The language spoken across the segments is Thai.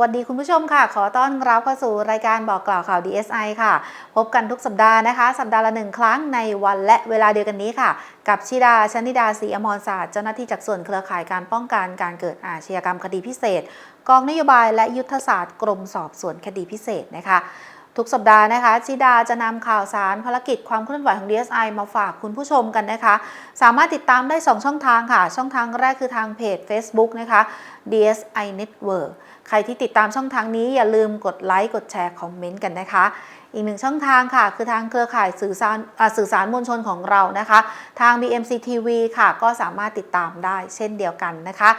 วัสดีคุณผู้ชมค่ะ ขอต้อนรับเข้าสู่รายการบอกกล่าวข่าว DSI ค่ะ พบกันทุกสัปดาห์นะคะ สัปดาห์ละหนึ่งครั้งในวันและเวลาเดียวกันนี้ค่ะ กับชิดาชนิดาศรีอมรศาสตร์เจ้าหน้าที่จากส่วนเครือข่ายการป้องกันการเกิดอาชญากรรมคดีพิเศษ กองนโยบายและยุทธศาสตร์กรมสอบสวนคดีพิเศษนะคะทุกสัปดาห์นะคะชิดาจะนำข่าวสารภารกิจความเคลื่อนไหวของ DSI มาฝากคุณผู้ชมกันนะคะ สามารถติดตามได้ 2 ช่องทางค่ะ ช่องทางแรกคือทางเพจ Facebook นะคะ DSI Network ใครที่ติดตามช่องทางนี้อย่าลืมกดไลค์กดแชร์คอมเมนต์กันนะคะ อีกหนึ่งช่องทางค่ะ คือทางเครือข่ายสื่อสารสื่อสารมวลชนของเรานะคะ ทาง BMC TV ค่ะ ก็สามารถติดตามได้เช่นเดียวกันนะคะ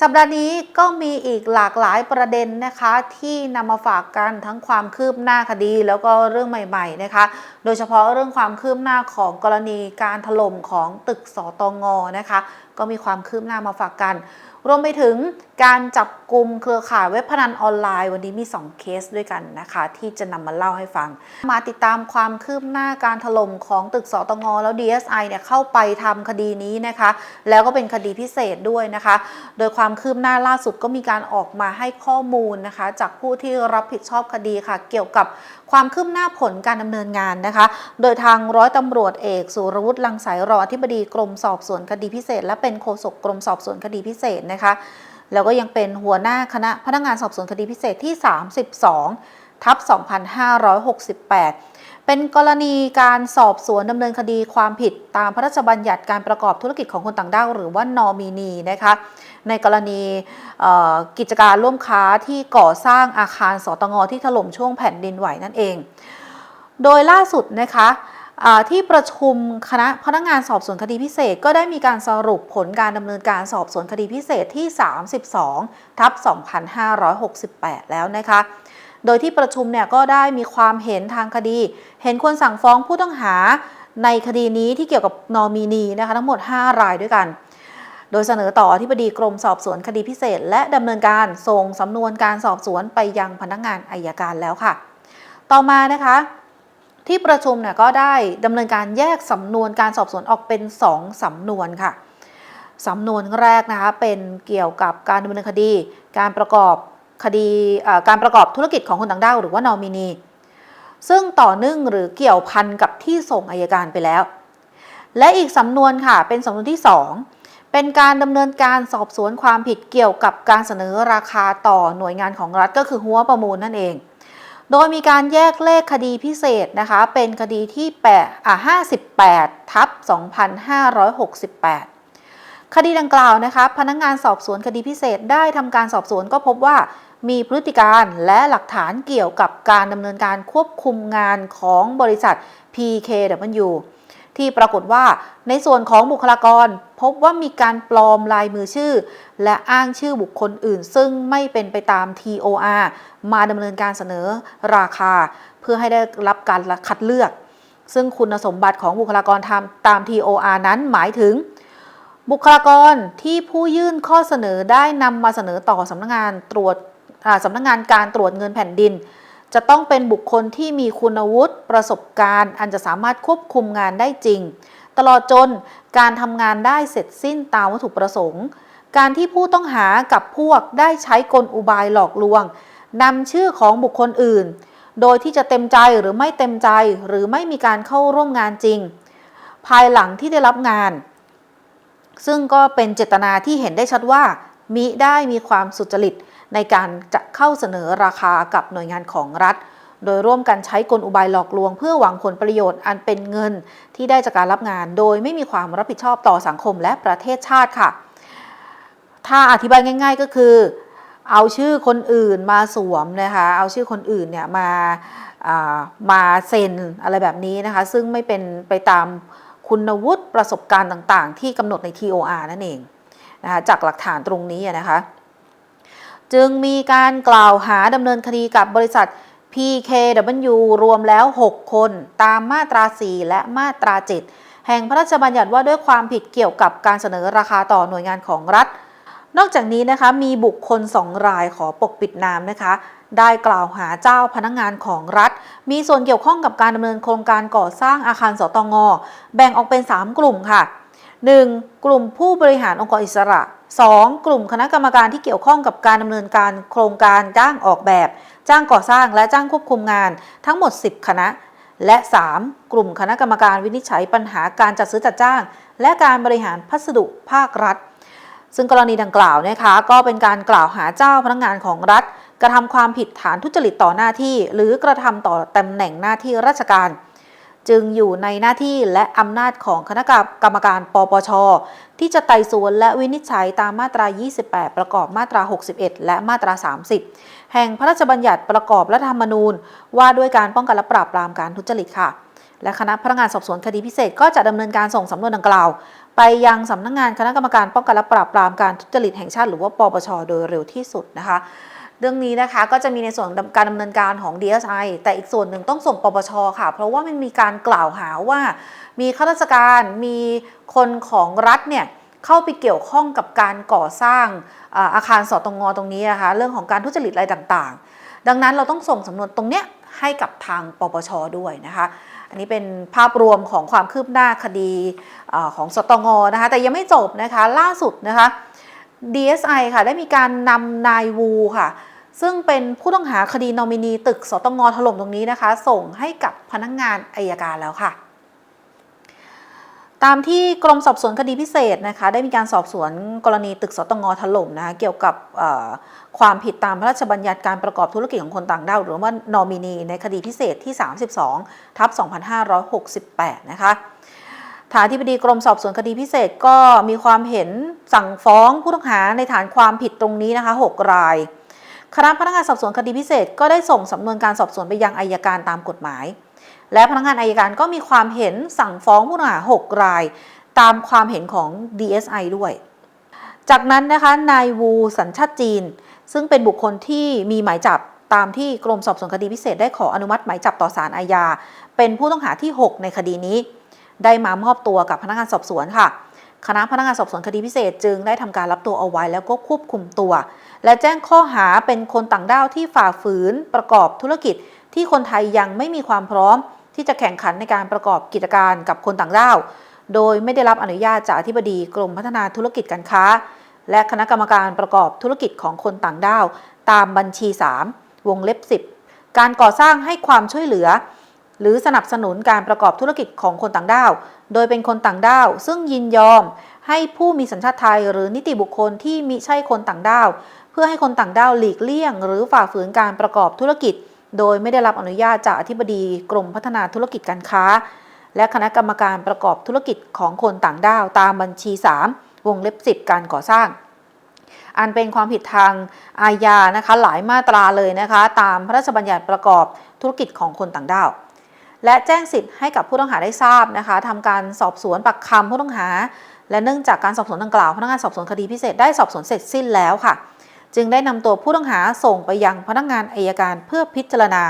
สัปดาห์นี้ก็มีอีกหลากหลายประเด็นนะคะ ที่นำมาฝากกันทั้งความคืบหน้าคดี แล้วก็เรื่องใหม่ ๆนะคะ โดยเฉพาะเรื่องความคืบหน้าของกรณีการถล่มของตึกสตงนะคะ ก็มีความคืบหน้ามาฝากกัน รวมไปถึงการจับกลุ่มเครือข่ายเว็บพนันออนไลน์ วันนี้มี 2 เคสด้วยกันนะคะ ที่จะนำมาเล่าให้ฟัง มาติดตามความคืบหน้าการถล่มของตึกสตงแล้ว DSI เนี่ยเข้าไปทำคดีนี้นะคะ แล้วก็เป็นคดีพิเศษด้วยนะคะ โดยความคืบหน้าล่าสุดก็มีการออกมาให้ข้อมูลนะคะ จากผู้ที่รับผิดชอบคดีค่ะ เกี่ยวกับ ความคืบหน้าผลการดำเนินงานนะคะ โดยทางร้อยตำรวจเอกสุรวุฒิลังสายรออธิบดีกรมสอบสวนคดีพิเศษ และเป็นโฆษกกรมสอบสวนคดีพิเศษนะคะ แล้วก็ยังเป็นหัวหน้าคณะพนักงานสอบสวนคดีพิเศษที่ 32 ทับ 2568เป็นกรณีการสอบสวนดำเนินคดีความผิดตามพระราชบัญญัติการประกอบธุรกิจของคนต่างด้าวหรือว่านอมินีนะคะ ในกรณีกิจการร่วมค้าที่ก่อสร้างอาคารสตงที่ถล่มช่วงแผ่นดินไหวนั่นเอง โดยล่าสุดนะคะที่ประชุมคณะพนักงานสอบสวนคดีพิเศษ ก็ได้มีการสรุปผลการดำเนินการสอบสวนคดีพิเศษที่ 32 ทับ 2568 แล้วนะคะ โดยที่ประชุมเนี่ยก็ได้มีความเห็นทางคดี เห็นควรสั่งฟ้องผู้ต้องหาในคดีนี้ที่เกี่ยวกับนอมินีนะคะทั้งหมด 5 รายด้วยกัน โดยเสนอต่ออธิบดีกรมสอบสวนคดีพิเศษ และดำเนินการส่งสำนวนการสอบสวนไปยังพนักงานอายการแล้วค่ะ ต่อมานะคะที่ประชุมเนี่ยก็ได้ดำเนินการแยกสำนวนการสอบสวนออกเป็น 2สำนวนค่ะสำนวนแรกนะคะเป็นเกี่ยวกับการดำเนินคดี การประกอบคดีการประกอบธุรกิจของคนต่างด้าวหรือว่านอมินี ซึ่งต่อเนื่องหรือเกี่ยวพันกับที่ส่งอายการไปแล้ว และอีกสำนวนค่ะเป็นสำนวนที่ 2 เป็นการดำเนินการสอบสวนความผิดเกี่ยวกับการเสนอราคาต่อหน่วยงานของรัฐก็คือหัวประมูลนั่นเอง โดยมีการแยกเลขคดีพิเศษนะคะ เป็นคดีที่8อ่า58 ทับ 2568คดีดังกล่าวนะคะพนักงานสอบสวนคดีพิเศษได้ทำการสอบสวนก็พบว่า มีพฤติการและหลักฐานเกี่ยวกับการดำเนินการควบคุมงานของบริษัท PKW ที่ปรากฏว่าในส่วนของบุคลากร พบว่ามีการปลอมลายมือชื่อ และอ้างชื่อบุคคลอื่น ซึ่งไม่เป็นไปตาม TOR มาดำเนินการเสนอราคา เพื่อให้ได้รับการคัดเลือก ซึ่งคุณสมบัติของบุคลากรตาม TOR นั้นหมายถึง บุคลากรที่ผู้ยื่นข้อเสนอได้นำมาเสนอต่อสำนักงานตรวจสำนักงานการตรวจเงินแผ่นดิน จะต้องเป็นบุคคลที่มีคุณวุฒิประสบการณ์ อันจะสามารถควบคุมงานได้จริง ตลอดจนการทำงานได้เสร็จสิ้นตามวัตถุประสงค์ การที่ผู้ต้องหากับพวกได้ใช้กลอุบายหลอกลวงนำชื่อของบุคคลอื่น โดยที่จะเต็มใจหรือไม่เต็มใจหรือไม่มีการเข้าร่วมงานจริง ภายหลังที่ได้รับงาน ซึ่งก็เป็นเจตนาที่เห็นได้ชัดว่ามิได้มีความสุจริต ในการจะเข้าเสนอราคากับหน่วยงานของรัฐ โดยร่วมกันใช้กลอุบายหลอกลวง เพื่อหวังผลประโยชน์อันเป็นเงินที่ได้จากการรับงาน โดยไม่มีความรับผิดชอบต่อสังคมและประเทศชาติค่ะ ถ้าอธิบายง่าย ๆก็คือ เอาชื่อคนอื่นมาสวมนะคะเอาชื่อคนอื่นเนี่ยมาามาเซ็นอะไรแบบนี้นะคะ ซึ่งไม่เป็นไปตามคุณวุฒิประสบการณ์ต่างๆ ที่กำหนดใน TOR นั่นเองนะคะจากหลักฐานตรงนี้นะคะ จึงมีการกล่าวหาดำเนินคดีกับบริษัท PKW รวมแล้ว 6 คนตามมาตรา 4 และมาตรา 7 แห่งพระราชบัญญัติว่าด้วยความผิดเกี่ยวกับการเสนอราคาต่อหน่วยงานของรัฐ นอกจากนี้นะคะมีบุคคล 2 รายขอปกปิดนามนะคะ ได้กล่าวหาเจ้าพนักงานของรัฐ มีส่วนเกี่ยวข้องกับการดำเนินโครงการก่อสร้างอาคารสตงแบ่งออกเป็น 3 กลุ่มค่ะ 1. กลุ่มผู้บริหารองค์กรอิสระ 2. กลุ่มคณะกรรมการที่เกี่ยวข้องกับการดำเนินการโครงการจ้างออกแบบ จ้างก่อสร้างและจ้างควบคุมงานทั้งหมด 10 คณะ และ 3. กลุ่มคณะกรรมการวินิจฉัยปัญหาการจัดซื้อจัดจ้าง และการบริหารพัสดุภาครัฐ ซึ่งกรณีดังกล่าวนะคะก็เป็นการกล่าวหาเจ้าพนักงานของรัฐ กระทำความผิดฐานทุจริตต่อหน้าที่ หรือกระทำต่อตำแหน่งหน้าที่ราชการ จึงอยู่ในหน้าที่และอำนาจของคณะกรรมการปปช ที่จะไต่สวนและวินิจฉัยตามมาตรา 28 ประกอบมาตรา 61 และมาตรา 30 แห่งพระราชบัญญัติประกอบรัฐธรรมนูญ ว่าด้วยการป้องกันและปราบปรามการทุจริตค่ะ และคณะพนักงานสอบสวนคดีพิเศษก็จะดำเนินการส่งสำนวนดังกล่าว ไปยังสำนักงานคณะกรรมการป้องกันและปราบปรามการทุจริตแห่งชาติ หรือว่าปปช โดยเร็วที่สุดนะคะ เรื่องนี้นะคะก็จะมีในส่วนการดำเนินการของ DSI แต่อีกส่วนหนึ่งต้องส่งปปชค่ะ เพราะว่ามันมีการกล่าวหาว่า มีข้าราชการมีคนของรัฐเนี่ยเข้าไปเกี่ยวข้องกับการก่อสร้างอาคารสตงงตรงนี้นะคะเรื่องของการทุจริตอะไรต่างๆ ดังนั้นเราต้องส่งสำนวนตรงเนี้ยให้กับทางปปชด้วยนะคะ อันนี้เป็นภาพรวมของความคืบหน้าคดีอของสตงนะคะ แต่ยังไม่จบนะคะล่าสุดนะคะ DSI ค่ะได้มีการนำนายวูค่ะ ซึ่งเป็นผู้ต้องหาคดีนอมินีตึกสตงถล่มตรงนี้นะคะ ส่งให้กับพนักงงานอายการแล้วค่ะ ตามที่กรมสอบสวนคดีพิเศษนะคะ ได้มีการสอบสวนกรณีตึกสตงถล่มนะคะเกี่ยวกับความผิดตามพระราชบัญญัติการประกอบธุรกิจของคนต่างด้าวหรือว่านอมินีในคดีพิเศษที่ 32ทับ2568 นะคะฐานที่ปดีกรมสอบสวนคดีพิเศษก็มีความเห็นสั่งฟ้องผู้ต้องหาในฐานความผิดตรงนี้นะคะ 6 ราย คณะพนักงานสอบสวนคดีพิเศษก็ได้ส่งสำนวนการสอบสวนไปยังอายการตามกฎหมาย และพนักงานอายการก็มีความเห็นสั่งฟ้องผู้ต้องหา 6 ราย ตามความเห็นของ DSI ด้วย จากนั้นนะคะนายวูสัญชาติจีน ซึ่งเป็นบุคคลที่มีหมายจับตามที่กรมสอบสวนคดีพิเศษได้ขออนุมัติหมายจับต่อศาลอาญา เป็นผู้ต้องหาที่ 6 ในคดีนี้ ได้มามอบตัวกับพนักงานสอบสวนค่ะ คณะพนักงานสอบสวนคดีพิเศษจึงได้ทำการรับตัวเอาไว้แล้วก็ควบคุมตัว และแจ้งข้อหาเป็นคนต่างด้าวที่ฝ่าฝืนประกอบธุรกิจ ที่คนไทยยังไม่มีความพร้อม ที่จะแข่งขันในการประกอบกิจการกับคนต่างด้าว โดยไม่ได้รับอนุญาตจากอธิบดีกรมพัฒนาธุรกิจการค้า และคณะกรรมการประกอบธุรกิจของคนต่างด้าว ตามบัญชี 3 วงเล็บ 10 การก่อสร้างให้ความช่วยเหลือ หรือสนับสนุนการประกอบธุรกิจของคนต่างด้าว โดยเป็นคนต่างด้าว ซึ่งยินยอมให้ผู้มีสัญชาติไทยหรือนิติบุคคลที่มิใช่คนต่างด้าว เพื่อให้คนต่างด้าวหลีกเลี่ยง หรือฝ่าฝืนการประกอบธุรกิจ โดยไม่ได้รับอนุญาตจากอธิบดีกรมพัฒนาธุรกิจการค้า และคณะกรรมการประกอบธุรกิจของคนต่างด้าวตามบัญชี 3 วงเล็บ 10 การก่อสร้าง อันเป็นความผิดทางอาญานะคะหลายมาตราเลยนะคะ ตามพระราชบัญญัติประกอบธุรกิจของคนต่างด้าวและแจ้งสิทธิ์ให้กับผู้ต้องหาได้ทราบนะคะทำการสอบสวนปักคำผู้ต้องหา และเนื่องจากการสอบสวนดังกล่าวพนักงานสอบสวนคดีพิเศษได้สอบสวนเสร็จสิ้นแล้วค่ะ จึงได้นำตัวผู้ต้องหาส่งไปยังพนักงานอายการเพื่อพิจารณา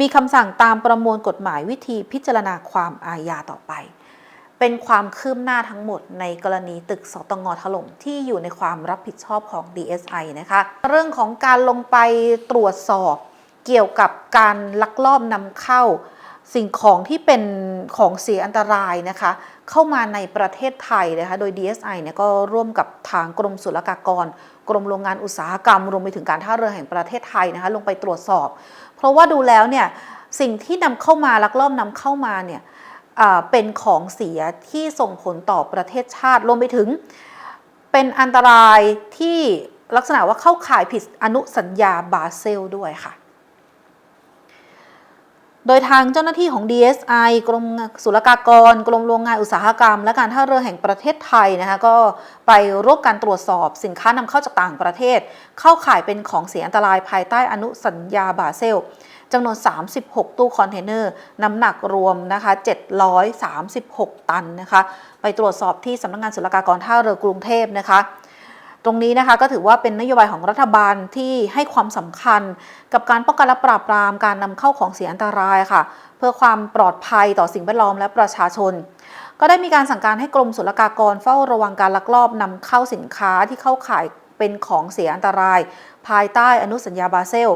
มีคำสั่งตามประมวลกฎหมายวิธีพิจารณาความอาญาต่อไป เป็นความคืบหน้าทั้งหมดในกรณีตึกสตงถล่มที่อยู่ในความรับผิดชอบของ DSI นะคะ เรื่องของการลงไปตรวจสอบเกี่ยวกับการลักลอบนำเข้า สิ่งของที่เป็นของเสียอันตรายนะคะ เข้ามาในประเทศไทยนะคะโดย DSI เนี่ยก็ร่วมกับทางกรมศุลกากร กรมโรงงานอุตสาหกรรม รวมไปถึงการท่าเรือแห่งประเทศไทยนะคะลงไปตรวจสอบ เพราะว่าดูแล้วเนี่ยสิ่งที่นำเข้ามาลักลอบนำเข้ามาเนี่ยเป็นของเสียที่ส่งผลต่อประเทศชาติรวมไปถึง เป็นอันตรายที่ลักษณะว่าเข้าข่ายผิดอนุสัญญาบาเซลด้วยค่ะ โดยทางเจ้าหน้าที่ของ DSI กรมศุลกากร กรมโรงงานอุตสาหกรรม และการท่าเรือแห่งประเทศไทยนะคะก็ไปร่วมการตรวจสอบสินค้านำเข้าจากต่างประเทศ เข้าข่ายเป็นของเสียอันตรายภายใต้อนุสัญญาบาเซลจำนวน 36 ตู้คอนเทนเนอร์ น้ำหนักรวมนะคะ 736 ตันนะคะ ไปตรวจสอบที่สำนักงงานศุลกากรท่าเรือกรุงเทพนะคะ ตรงนี้นะคะก็ถือว่าเป็นนโยบายของรัฐบาลที่ให้ความสำคัญ กับการป้องกันและปราบปรามการนำเข้าของเสียอันตรายค่ะ เพื่อความปลอดภัยต่อสิ่งแวดล้อมและประชาชน ก็ได้มีการสั่งการให้กรมศุลกากรเฝ้าระวังการลักลอบนำเข้าสินค้าที่เข้าขายเป็นของเสียอันตราย ภายใต้อนุสัญญาบาเซล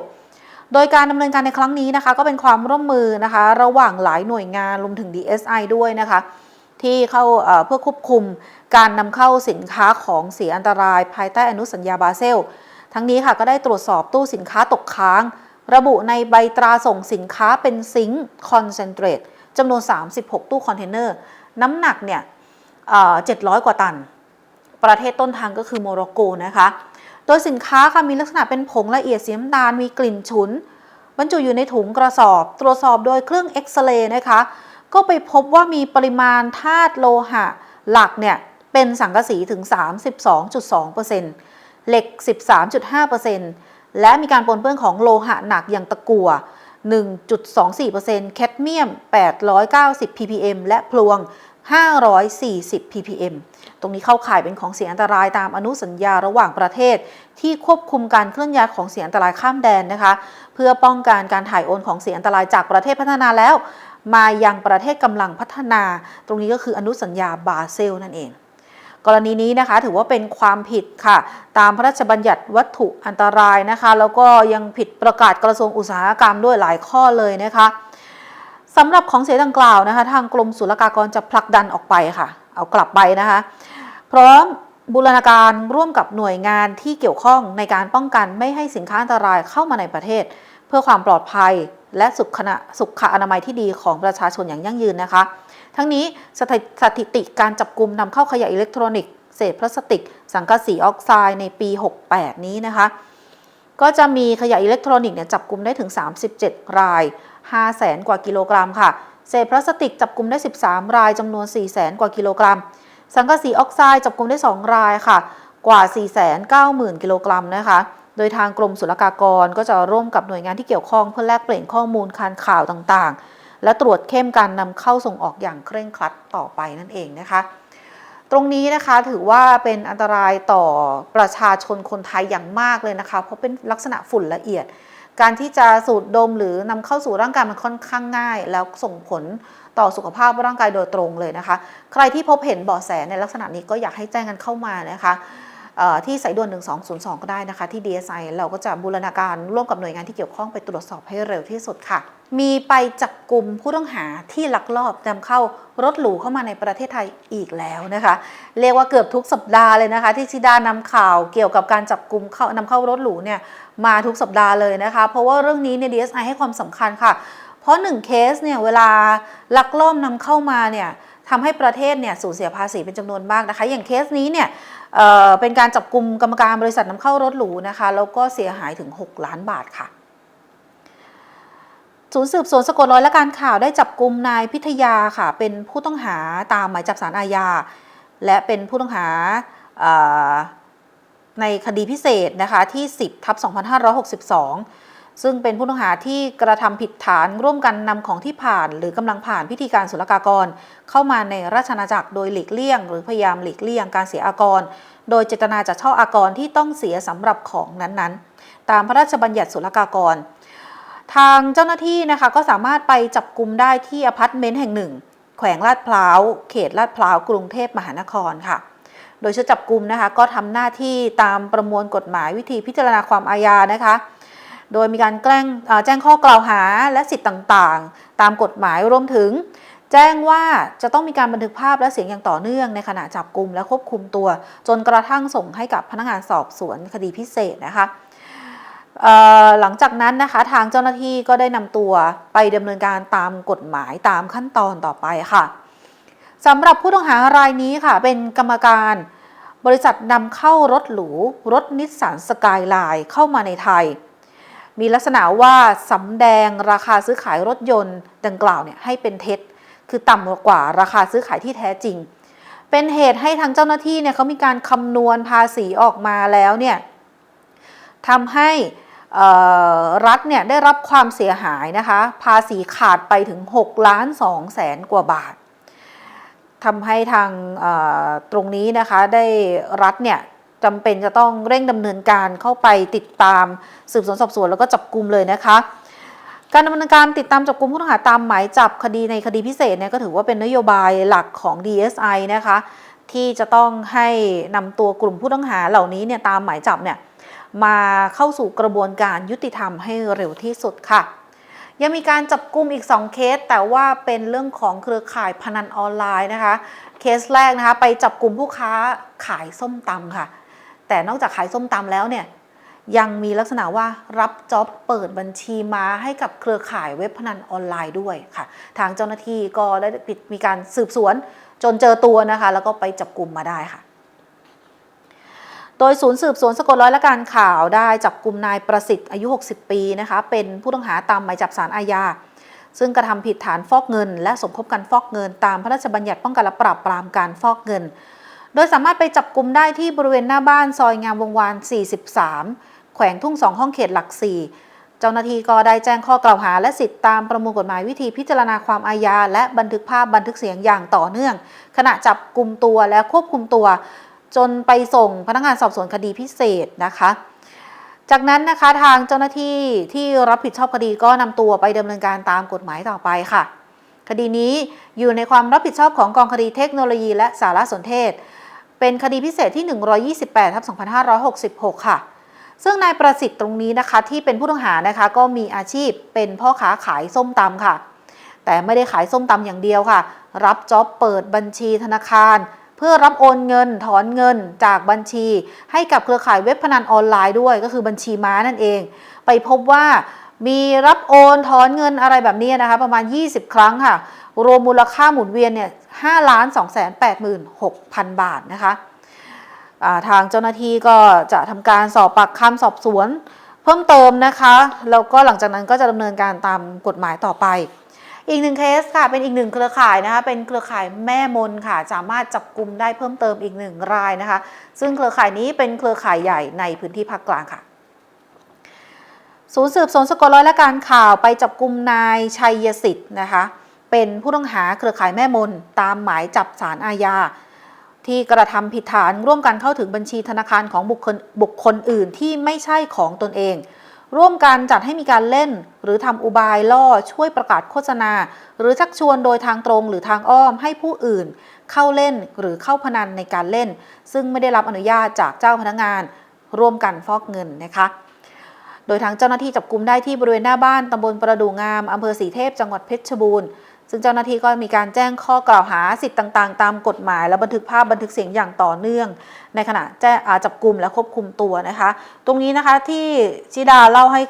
โดยการดำเนินการในครั้งนี้นะคะ ก็เป็นความร่วมมือนะคะ ระหว่างหลายหน่วยงานรวมถึง DSI ด้วยนะคะ ที่เข้าเพื่อควบคุมการนำเข้าสินค้าของเสียอันตราย ภายใต้อนุสัญญาบาเซล ทั้งนี้ค่ะก็ได้ตรวจสอบตู้สินค้าตกค้าง ระบุในใบตราส่งสินค้าเป็นซิงค์คอนเซนเทรตจำนวน 36 ตู้คอนเทนเนอร์ น้ำหนักเนี่ยเอ่อ700กว่าตัน ประเทศต้นทางก็คือโมร็อกโกนะคะ โดยสินค้าค่ะมีลักษณะเป็นผงละเอียดสีน้ำตาลมีกลิ่นฉุน บรรจุอยู่ในถุงกระสอบ ตรวจสอบโดยเครื่องเอ็กซเรย์นะคะ ก็ไปพบว่ามีปริมาณธาตุโลหะ หลักเนี่ยเป็นสังกะสีถึง 32.2%เหล็ก 13.5%และมีการปนเปื้อนของโลหะหนักอย่างตะกั่ว1.24%แคดเมียม 890 ppm และพลวง 540 ppm ตรงนี้เข้าข่ายเป็นของเสียอันตรายตามอนุสัญญาระหว่างประเทศ ที่ควบคุมการเคลื่อนย้ายของเสียอันตรายข้ามแดนนะคะ เพื่อป้องกันการถ่ายโอนของเสียอันตรายจากประเทศพัฒนาแล้ว มายังประเทศกำลังพัฒนา ตรงนี้ก็คืออนุสัญญาบาเซลนั่นเอง กรณีนี้นะคะถือว่าเป็นความผิดค่ะ ตามพระราชบัญญัติวัตถุอันตรายนะคะ แล้วก็ยังผิดประกาศกระทรวงอุตสาหกรรมด้วยหลายข้อเลยนะคะสำหรับของเสียดังกล่าวนะคะ ทางกรมศุลกากรจะผลักดันออกไปค่ะ เอากลับไปนะคะ พร้อมบูรณาการร่วมกับหน่วยงานที่เกี่ยวข้องในการป้องกันไม่ให้สินค้าอันตรายเข้ามาในประเทศ เพื่อความปลอดภัยและสุขณะสุขอนามัยที่ดีของประชาชนอย่างยั่งยืนนะคะ ทั้งนี้สถิสถิติการจับกลุ่มนำเข้าขยะอิเล็กทรอนิกส์เศษพลาสติก สังกะสีออกไซด์ในปี 68 นี้นะคะ ก็จะมีขยะอิเล็กทรอนิกส์เนี่ยจับกลุ่มได้ถึง 37 ราย 5 0 0แสนกว่ากิโลกรัมค่ะ เศษพลาสติกจับกลุ่มได้ 13 รายจำนวน 4 0 0แสนกว่ากิโลกรัม สังกะสีออกไซด์จับกลุ่มได้ 2 รายค่ะ กว่า 490,000 กิโลกรัมนะคะ โดยทางกรมศุลกากรก็จะร่วมกับหน่วยงานที่เกี่ยวข้องเพื่อแลกเปลี่ยนข้อมูลการข่าวต่างๆ และตรวจเข้มการนำเข้าส่งออกอย่างเคร่งครัดต่อไปนั่นเองนะคะ ตรงนี้นะคะถือว่าเป็นอันตรายต่อประชาชนคนไทยอย่างมากเลยนะคะ เพราะเป็นลักษณะฝุ่นละเอียด การที่จะสูดดมหรือนำเข้าสู่ร่างกายมันค่อนข้างง่าย แล้วส่งผลต่อสุขภาพร่างกายโดยตรงเลยนะคะ ใครที่พบเห็นเบาะแสในลักษณะนี้ก็อยากให้แจ้งกันเข้ามานะคะ ที่สายด่วน 1202 ก็ได้นะคะ ที่ DSI เราก็จะบูรณาการร่วมกับหน่วยงานที่เกี่ยวข้องไปตรวจสอบให้เร็วที่สุดค่ะ มีไปจับกลุ่มผู้ต้องหาที่ลักลอบนำเข้ารถหรูเข้ามาในประเทศไทยอีกแล้วนะคะ เรียกว่าเกือบทุกสัปดาห์เลยนะคะ ที่ชิดานำข่าวเกี่ยวกับการจับกลุ่มเข้านำเข้ารถหรูเนี่ยมาทุกสัปดาห์เลยนะคะ เพราะว่าเรื่องนี้เนี่ย DSI ให้ความสำคัญค่ะ เพราะหนึ่งเคสเนี่ยเวลาลักลอบนำเข้ามาเนี่ยทำให้ประเทศเนี่ยสูญเสียภาษีเป็นจำนวนมากนะคะ อย่างเคสนี้เนี่ย เเป็นการจับกลุ่มกรรมการบริษัทนำเข้ารถหรูนะคะแล้วก็เสียหายถึง 6 ล้านบาทค่ะศูนย์สืบสวนสกลร้อยและการข่าวได้จับกลุ่มนายพิทยาค่ะ เป็นผู้ต้องหาตามหมายจับสารอาญา และเป็นผู้ต้องหาในคดีพิเศษนะคะที่ 10ทับ2562 ซึ่งเป็นผู้ต้องหาที่กระทำผิดฐานร่วมกันนำของที่ผ่าน หรือกำลังผ่านพิธีการศุลกากร เข้ามาในราชอาณาจักรโดยหลีกเลี่ยง หรือพยายามหลีกเลี่ยงการเสียอากร โดยเจตนาจะช่ออากรที่ต้องเสียสำหรับของนั้นๆ ตามพระราชบัญญัติศุลกากร ทางเจ้าหน้าที่นะคะก็สามารถไปจับกลุ่มได้ที่อพาร์ตเมนต์แห่งหนึ่ง แขวงลาดพร้าว เขตลาดพร้าวกรุงเทพมหานครค่ะโดยชุดจับกลุ่มนะคะก็ทำหน้าที่ตามประมวลกฎหมายวิธีพิจารณาความอาญานะคะ โดยมีการแกล้งแจ้งข้อกล่าวหาและสิทธิ์ต่างๆ ตามกฎหมายรวมถึง แจ้งว่าจะต้องมีการบันทึกภาพและเสียงอย่างต่อเนื่องในขณะจับกลุ่มและควบคุมตัว จนกระทั่งส่งให้กับพนักงานสอบสวนคดีพิเศษนะคะหลังจากนั้นนะคะทางเจ้าหน้าที่ก็ได้นำตัวไปดำเนินการตามกฎหมายตามขั้นตอนต่อไปค่ะสำหรับผู้ต้องหารายนี้ค่ะ เป็นกรรมการบริษัทนำเข้ารถหรู รถนิสสันสกายไลน์เข้ามาในไทย มีลักษณะว่าสำแดงราคาซื้อขายรถยนต์ดังกล่าวเนี่ยให้เป็นเท็จ คือต่ำกว่าราคาซื้อขายที่แท้จริง เป็นเหตุให้ทางเจ้าหน้าที่เนี่ยเขามีการคำนวณภาษีออกมาแล้วเนี่ยทำให้รัฐเนี่ยได้รับความเสียหายนะคะ ภาษีขาดไปถึง6ล้าน2แสนกว่าบาททำให้ทางตรงนี้นะคะได้รัฐเนี่ย จำเป็นจะต้องเร่งดำเนินการเข้าไปติดตามสืบสวนสอบสวนแล้วก็จับกลุ่มเลยนะคะ การดำเนินการติดตามจับกลุ่มผู้ต้องหาตามหมายจับคดีในคดีพิเศษเนี่ยก็ถือว่าเป็นนโยบายหลักของ DSI นะคะ ที่จะต้องให้นำตัวกลุ่มผู้ต้องหาเหล่านี้เนี่ยตามหมายจับเนี่ยมาเข้าสู่กระบวนการยุติธรรมให้เร็วที่สุดค่ะ ยังมีการจับกลุ่มอีก 2 เคส แต่ว่าเป็นเรื่องของเครือข่ายพนันออนไลน์นะคะ เคสแรกนะคะ ไปจับกลุ่มผู้ค้าขายส้มตำค่ะ แต่นอกจากขายส้มตำแล้วเนี่ยยังมีลักษณะว่ารับจ็อบเปิดบัญชีม้าให้กับเครือข่ายเว็บพนันออนไลน์ด้วยค่ะ ทางเจ้าหน้าที่ก็ได้ปิดมีการสืบสวนจนเจอตัวนะคะ แล้วก็ไปจับกลุ่มมาได้ค่ะ โดยศูนย์สืบสวนสกลร้อยและการข่าวได้จับกลุ่มนายประสิทธิ์อายุ 60 ปีนะคะ เป็นผู้ต้องหาตามหมายจับสารอาญาซึ่งกระทำผิดฐานฟอกเงิน และสมคบกันฟอกเงิน ตามพระราชบัญญัติป้องกันและปราบปรามการฟอกเงิน โดยสามารถไปจับกลุ่มได้ที่บริเวณหน้าบ้านซอยงามวงวาน 43 แขวงทุ่งสองห้องเขตหลัก 4 เจ้าหน้าที่ก็ได้แจ้งข้อกล่าวหา และสิทธิตามประมวลกฎหมายวิธีพิจารณาความอาญา และบันทึกภาพบันทึกเสียงอย่างต่อเนื่อง ขณะจับกลุ่มตัวและควบคุมตัว จนไปส่งพนักงานสอบสวนคดีพิเศษนะคะจากนั้นนะคะทางเจ้าหน้าที่ที่รับผิดชอบคดีก็นำตัวไปดำเนินการตามกฎหมายต่อไปค่ะ คดีนี้อยู่ในความรับผิดชอบของกองคดีเทคโนโลยีและสารสนเทศ เป็นคดีพิเศษที่ 128ทับ2566 ค่ะ ซึ่งนายประสิทธิ์ตรงนี้นะคะที่เป็นผู้ต้องหานะคะก็มีอาชีพเป็นพ่อค้าขายส้มตำค่ะ แต่ไม่ได้ขายส้มตำอย่างเดียวค่ะ รับจ็อบเปิดบัญชีธนาคาร เพื่อรับโอนเงินถอนเงินจากบัญชี ให้กับเครือข่ายเว็บพนันออนไลน์ด้วยก็คือบัญชีม้านั่นเอง ไปพบว่ามีรับโอนถอนเงินอะไรแบบนี้นะคะ ประมาณ 20 ครั้งค่ะ รวมมูลค่าหมุนเวียนเนี่ย5ล้าน2 8 6 0 0 0บาทนะคะาทางเจ้าหน้าที่ก็จะทำการสอบปากคำสอบสวน เพิ่มเติมนะคะแล้วก็หลังจากนั้นก็จะดำเนินการตามกฎหมายต่อไป อีกหนึ่งเคสค่ะเป็นอีกหนึ่งเครือข่ายนะคะเป็นเครือข่ายแม่มนค่ะสามารถจับกลุ่มได้เพิ่มเติมอีกหนึ่งรายนะคะ ซึ่งเครือข่ายนี้เป็นเครือข่ายใหญ่ในพื้นที่ภาคกลางค่ะศูนย์สืบสวนสกลร้อยและการข่าวไปจับกลุ่มนายชัยสิทธิ์นะคะ เป็นผู้ต้องหาเครือข่ายแม่มนตามหมายจับสารอาญาที่กระทำผิดฐานร่วมกันเข้าถึงบัญชีธนาคารของบุคคลบุคคลอื่นที่ไม่ใช่ของตนเอง ร่วมกันจัดให้มีการเล่น หรือทำอุบายล่อช่วยประกาศโฆษณา หรือชักชวนโดยทางตรงหรือทางอ้อมให้ผู้อื่น เข้าเล่นหรือเข้าพนันในการเล่น ซึ่งไม่ได้รับอนุญาตจากเจ้าพนักงาน ร่วมกันฟอกเงินนะคะโดยทางเจ้าหน้าที่จับกลุ่มได้ที่บริเวณหน้าบ้านตำบลประดูงามอำเภอสีเทพจังหวัดเพชรบูรณ์ ซึ่งเจ้าหน้าที่ก็มีการแจ้งข้อกล่าวหาสิทธิ์ต่างๆ ตามกฎหมาย และบันทึกภาพบันทึกเสียงอย่างต่อเนื่อง ในขณะแจ้งจับกลุ่มและควบคุมตัวนะคะ ตรงนี้นะคะที่ชิดาเล่าให้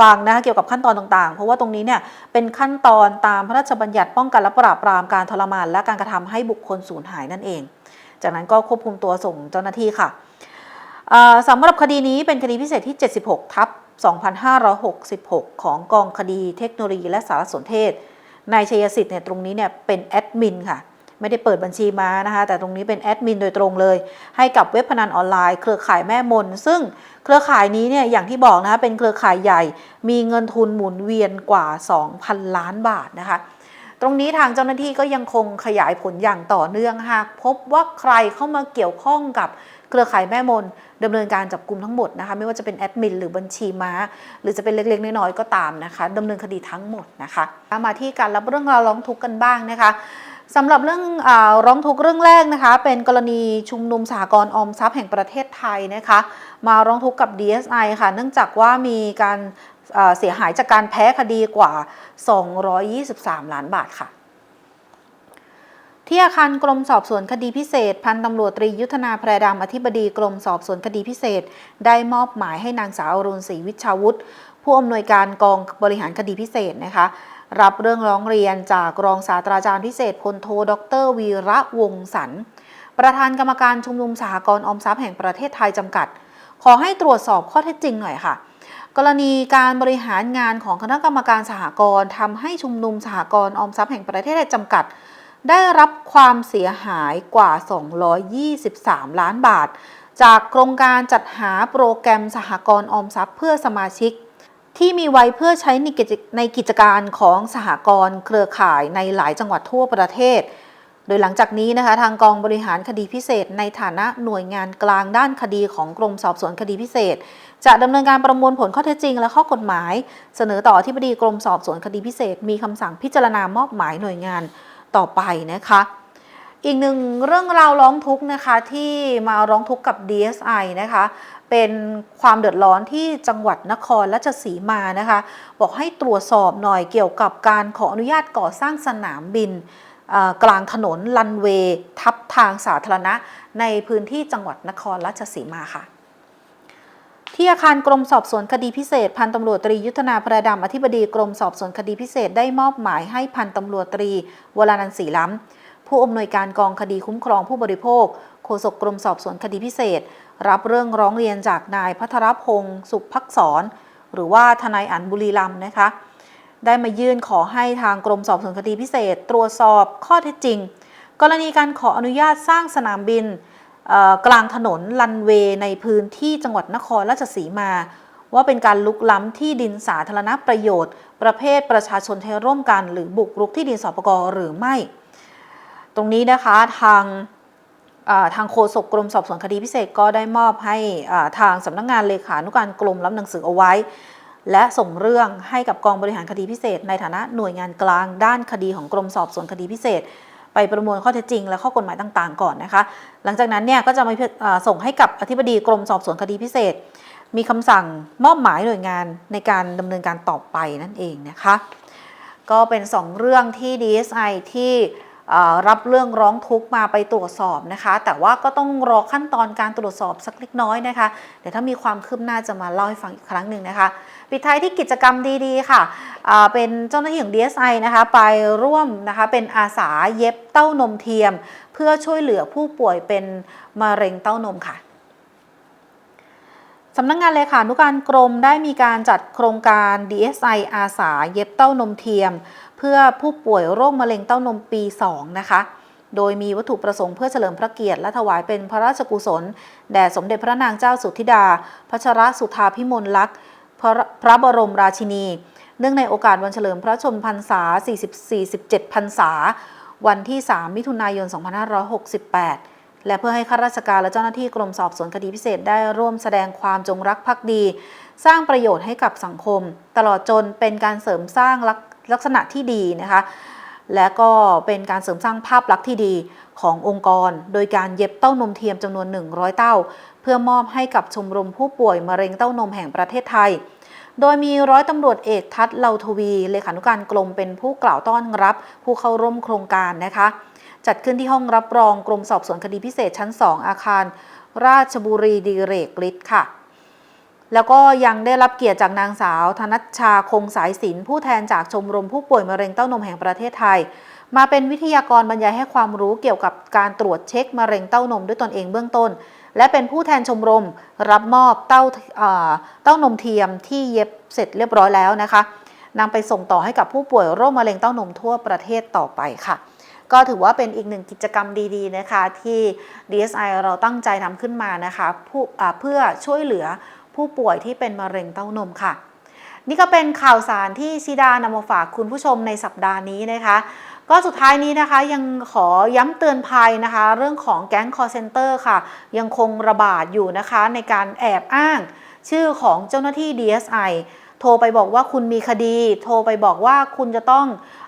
ฟังนะคะเกี่ยวกับขั้นตอนต่างๆ เพราะว่าตรงนี้เนี่ยเป็นขั้นตอนตามพระราชบัญญัติป้องกันและปราบปรามการทรมาน และการกระทำให้บุคคลสูญหายนั่นเอง จากนั้นก็ควบคุมตัวส่งเจ้าหน้าที่ค่ะอ่าสำหรับคดีนี้เป็นคดีพิเศษที่ 76 ทับ 2566 ของกองคดีเทคโนโลยีและสารสนเทศ นายชัยสิทธิ์เนี่ยตรงนี้เนี่ยเป็นแอดมินค่ะไม่ได้เปิดบัญชีมานะคะ แต่ตรงนี้เป็นแอดมินโดยตรงเลย ให้กับเว็บพนันออนไลน์ เครือข่ายแม่มน ซึ่งเครือข่ายนี้เนี่ยอย่างที่บอกนะคะเป็นเครือข่ายใหญ่ มีเงินทุนหมุนเวียนกว่า 2,000 ล้านบาทนะคะ ตรงนี้ทางเจ้าหน้าที่ก็ยังคงขยายผลอย่างต่อเนื่องหากพบว่าใครเข้ามาเกี่ยวข้องกับ เครือข่ายแม่มนดำเนินการจับกลุ่มทั้งหมดนะคะไม่ว่าจะเป็นแอดมินหรือบัญชีม้า หรือจะเป็นเล็กๆน้อยๆก็ตามนะคะดำเนินคดีทั้งหมดนะคะมาที่การรับเรื่องราวร้องทุกข์กันบ้างนะคะสำหรับเรื่องอาร้องทุกข์เรื่องแรกนะคะ เป็นกรณีชุมนุมสหกรณ์ออมทรัพย์แห่งประเทศไทยนะคะ มาร้องทุกข์กับ DSI ค่ะ เนื่องจากว่ามีการอ่าเสียหายจากการแพ้คดีกว่า 223 ล้านบาทค่ะ ที่อาคารกรมสอบสวนคดีพิเศษ พันตำรวจตรียุทธนาแพรดำอธิบดีกรมสอบสวนคดีพิเศษ ได้มอบหมายให้นางสาวอรุณศรีวิชาวุฒิผู้อำนวยการกองบริหารคดีพิเศษนะคะรับเรื่องร้องเรียนจากรองศาสตราจารย์พิเศษพลโทดรวีระวงศ์สันประธานกรรมการชุมนุมสหกรณ์ออมทรัพย์แห่งประเทศไทยจำกัด ขอให้ตรวจสอบข้อเท็จจริงหน่อยค่ะ กรณีการบริหารงานของคณะกรรมการสหกรณ์ทำให้ชุมนุมสหกรณ์ออมทรัพย์แห่งประเทศไทยจำกัด ได้รับความเสียหายกว่า 223 ล้านบาท จากโครงการจัดหาโปรแกรมสหกรณ์ออมทรัพย์เพื่อสมาชิก ที่มีไว้เพื่อใช้ในกิจในกิจการของสหกรณ์เครือข่ายในหลายจังหวัดทั่วประเทศ โดยหลังจากนี้นะคะทางกองบริหารคดีพิเศษ ในฐานะหน่วยงานกลางด้านคดีของกรมสอบสวนคดีพิเศษ จะดำเนินการประมวลผลข้อเท็จจริง และข้อกฎหมาย เสนอต่อที่บดีกรมสอบสวนคดีพิเศษ มีคำสั่งพิจารณามอบหมายหน่วยงาน ต่อไปนะคะ อีกหนึ่งเรื่องราวร้องทุกข์นะคะที่มาร้องทุกข์กับ DSI นะคะเป็นความเดือดร้อนที่จังหวัดนครราชสีมานะคะ บอกให้ตรวจสอบหน่อยเกี่ยวกับการขออนุญาตก่อสร้างสนามบินกลางถนนลันเวย์ทับทางสาธารณะในพื้นที่จังหวัดนครราชสีมาค่ะ ที่อาคารกรมสอบสวนคดีพิเศษ พันตำรวจตรียุทธนาประดำอธิบดีกรมสอบสวนคดีพิเศษได้มอบหมายให้พันตำรวจตรีวรานันท์ศรีล้ำ ผู้อำนวยการกองคดีคุ้มครองผู้บริโภคโฆษกกรมสอบสวนคดีพิเศษ รับเรื่องร้องเรียนจากนายพัทรพงศ์สุขพักษร หรือว่าทนายอันบุรีรัมย์นะคะ ได้มายื่นขอให้ทางกรมสอบสวนคดีพิเศษ ตรวจสอบข้อเท็จจริง กรณีการขออนุญาตสร้างสนามบิน กลางถนนลันเวย์ในพื้นที่จังหวัดนครราชสีมา ว่าเป็นการลุกล้ำที่ดินสาธารณประโยชน์ ประเภทประชาชนใช้ร่วมกัน หรือบุกรุกที่ดินสปกรหรือไม่ ตรงนี้นะคะทางทางโฆษกกรมสอบสวนคดีพิเศษก็ได้มอบให้ทางสำนักงานเลขานุการกรมรับหนังสือเอาไว้ และส่งเรื่องให้กับกองบริหารคดีพิเศษ ในฐานะหน่วยงานกลางด้านคดีของกรมสอบสวนคดีพิเศษ ไปประมวลข้อเท็จจริง และข้อกฎหมายต่าง ๆ ก่อนนะคะ หลังจากนั้นเนี่ยก็จะมาส่งให้กับอธิบดีกรมสอบสวนคดีพิเศษ มีคำสั่งมอบหมายหน่วยงานในการดำเนินการต่อไปนั่นเองนะคะ ก็เป็น 2 เรื่องที่ DSI ที่ รับเรื่องร้องทุกข์มาไปตรวจสอบนะคะ แต่ว่าก็ต้องรอขั้นตอนการตรวจสอบสักเล็กน้อยนะคะ เดี๋ยวถ้ามีความคืบหน้าจะมาเล่าให้ฟังอีกครั้งหนึ่งนะคะ ปิดท้ายที่กิจกรรมดีๆค่ะ เป็นเจ้าหน้าที่ของ DSI นะคะ ไปร่วมนะคะเป็นอาสาเย็บเต้านมเทียม เพื่อช่วยเหลือผู้ป่วยเป็นมะเร็งเต้านมค่ะสำนักงงานเลขานุการกรมได้มีการจัดโครงการ DSI อาสาเย็บเต้านมเทียม เพื่อผู้ป่วยโรคมะเร็งเต้านมปี 2 นะคะ โดยมีวัตถุประสงค์เพื่อเฉลิมพระเกียรติและถวายเป็นพระราชกุศล แด่สมเด็จพระนางเจ้าสุธิดา พัชรสุธาพิมลลักษณ์พระบรมราชินี เนื่องในโอกาสวันเฉลิมพระชนมพรรษา40-47 พรรษา วันที่ 3 มิถุนายน 2568และเพื่อให้ข้าราชการและเจ้าหน้าที่กรมสอบสวนคดีพิเศษได้ร่วมแสดงความจงรักภักดี สร้างประโยชน์ให้กับสังคม ตลอดจนเป็นการเสริมสร้าง ลักษณะที่ดีนะคะ และก็เป็นการเสริมสร้างภาพลักษณ์ที่ดีขององค์กร โดยการเย็บเต้านมเทียมจำนวน 100 เต้า เพื่อมอบให้กับชมรมผู้ป่วยมะเร็งเต้านมแห่งประเทศไทย โดยมีร้อยตำรวจเอกทัศเลาทวี เลขานุการกรมเป็นผู้กล่าวต้อนรับ ผู้เข้าร่วมโครงการนะคะ จัดขึ้นที่ห้องรับรองกรมสอบสวนคดีพิเศษชั้น 2 อาคาร ราชบุรีดีเรกฤทธิ์ค่ะ แล้วก็ยังได้รับเกียรติจากนางสาว ธนัชชาคงสายสินผู้แทนจากชมรมผู้ป่วยมะเร็งเต้านมแห่งประเทศไทย มาเป็นวิทยากรบรรยายให้ความรู้เกี่ยวกับการตรวจเช็คมะเร็งเต้านมด้วยตนเองเบื้องต้น และเป็นผู้แทนชมรม รับมอบเต้าเต้านมเทียมที่เย็บเสร็จเรียบร้อยแล้วนะคะนำไปส่งต่อให้กับผู้ป่วยโรคมะเร็งเต้านมทั่วประเทศต่อไปค่ะก็ถือว่าเป็นอีกหนึ่งกิจกรรมดีๆนะคะ ที่ DSI เราตั้งใจทำขึ้นมานะคะเพื่อช่วยเหลือ ผู้ป่วยที่เป็นมะเร็งเต้านมค่ะ นี่ก็เป็นข่าวสารที่ชิดานำมาฝากคุณผู้ชมในสัปดาห์นี้นะคะ ก็สุดท้ายนี้นะคะยังขอย้ำเตือนภัยนะคะ เรื่องของแก๊ง call center ค่ะ ยังคงระบาดอยู่นะคะในการแอบอ้าง ชื่อของเจ้าหน้าที่ DSI โทรไปบอกว่าคุณมีคดี โทรไปบอกว่าคุณจะต้อง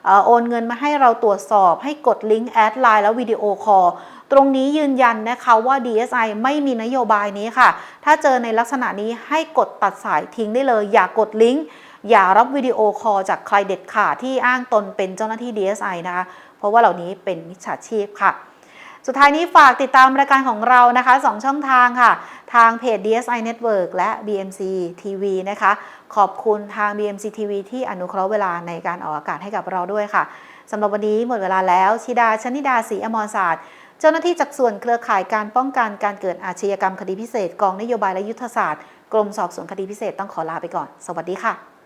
อโอนเงินมาให้เราตรวจสอบ ให้กดลิงก์แอดไลน์แล้ววิดีโอคอล ตรงนี้ยืนยันนะคะว่า DSI ไม่มีนโยบายนี้ค่ะ ถ้าเจอในลักษณะนี้ให้กดตัดสายทิ้งได้เลย อย่ากดลิงก์ อย่ารับวิดีโอคอลจากใครเด็ดขาดที่อ้างตนเป็นเจ้าหน้าที่ DSI นะคะ เพราะว่าเหล่านี้เป็นมิจฉาชีพค่ะ สุดท้ายนี้ฝากติดตามรายการของเรานะคะ 2 ช่องทางค่ะ ทางเพจ DSI Network และ BMC TV นะคะ ขอบคุณทาง BMC TV ที่อนุเคราะห์เวลาในการออกอากาศให้กับเราด้วยค่ะสำหรับวันนี้หมดเวลาแล้วชิดาชนิดาศรีอมรศาสตร์ เจ้าหน้าที่จากส่วนเครือข่ายการป้องกันการเกิดอาชญากรรมคดีพิเศษ กองนโยบายและยุทธศาสตร์ กรมสอบสวนคดีพิเศษต้องขอลาไปก่อน สวัสดีค่ะ